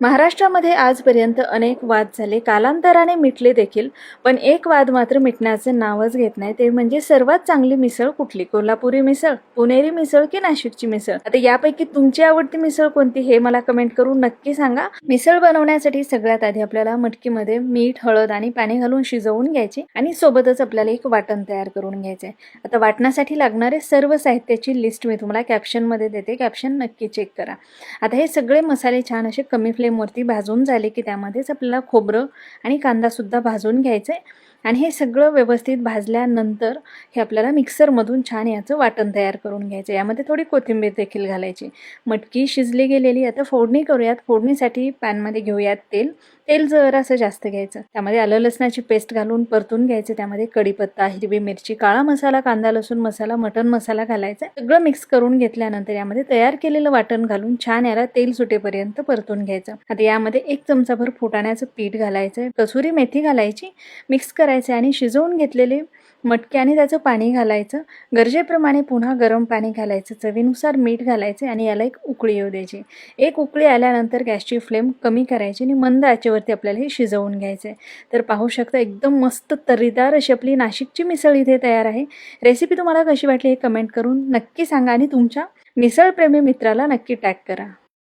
महाराष्ट्रामध्ये आजपर्यंत अनेक वाद झाले. कालांतराने मिटले देखील पण एक वाद मात्र मिटण्याचं नावच घेत नाही. ते म्हणजे सर्वात चांगली मिसळ कुठली? कोल्हापुरी मिसळ पुणेरी मिसळ की नाशिकची मिसळ? आता यापैकी तुमची आवडती मिसळ कोणती हे मला कमेंट करून नक्की सांगा. मिसळ बनवण्यासाठी सगळ्यात आधी आपल्याला मटकीमध्ये मीठ हळद आणि पाणी घालून शिजवून घ्यायचे आणि सोबतच आपल्याला एक वाटण तयार करून घ्यायचे आता वाटण्यासाठी लागणारे सर्व साहित्याची लिस्ट मी तुम्हाला कॅप्शनमध्ये देते. कॅप्शन नक्की चेक करा. आता हे सगळे मसाले छान असे कमी फ्लेमवरती भाजून झाले की त्यामध्येच आपल्याला खोबरं आणि कांदासुद्धा भाजून घ्यायचं आहे आणि हे सगळं व्यवस्थित भाजल्यानंतर हे आपल्याला मिक्सरमधून छान याचं वाटण तयार करून घ्यायचं. यामध्ये थोडी कोथिंबीर देखील घालायची. मटकी शिजली गेलेली आता फोडणी करूयात. फोडणीसाठी पॅनमध्ये घेऊयात तेल. तेल जरासं जास्त घ्यायचं. त्यामध्ये आलं लसणाची पेस्ट घालून परतून घ्यायचं. त्यामध्ये कढीपत्ता हिरवी मिरची काळा मसाला कांदा लसूण मसाला मटण मसाला घालायचा. सगळं मिक्स करून घेतल्यानंतर यामध्ये तयार केलेलं वाटण घालून छान याला तेल सुटेपर्यंत परतून घ्यायचं. आता यामध्ये एक चमचाभर फुटाण्याचं पीठ घालायचं कसुरी मेथी घालायची. मिक्स करायचं आणि शिजवून घेतलेले मटके आणि त्याचं पाणी घालायचं. गरजेप्रमाणे पुन्हा गरम पाणी घालायचं. चवीनुसार मीठ घालायचे आणि याला एक उकळी येऊ द्यायची. एक उकळी आल्यानंतर गॅसची फ्लेम कमी करायची आणि मंद आचेवरती आपल्याला हे शिजवून घ्यायचं आहे तर पाहू शकता एकदम मस्त तर्रीदार अशी आपली नाशिकची मिसळ इथे तयार आहे. रेसिपी तुम्हाला कशी वाटली हे कमेंट करून नक्की सांगा आणि तुमच्या मिसळप्रेमी मित्राला नक्की टॅग करा.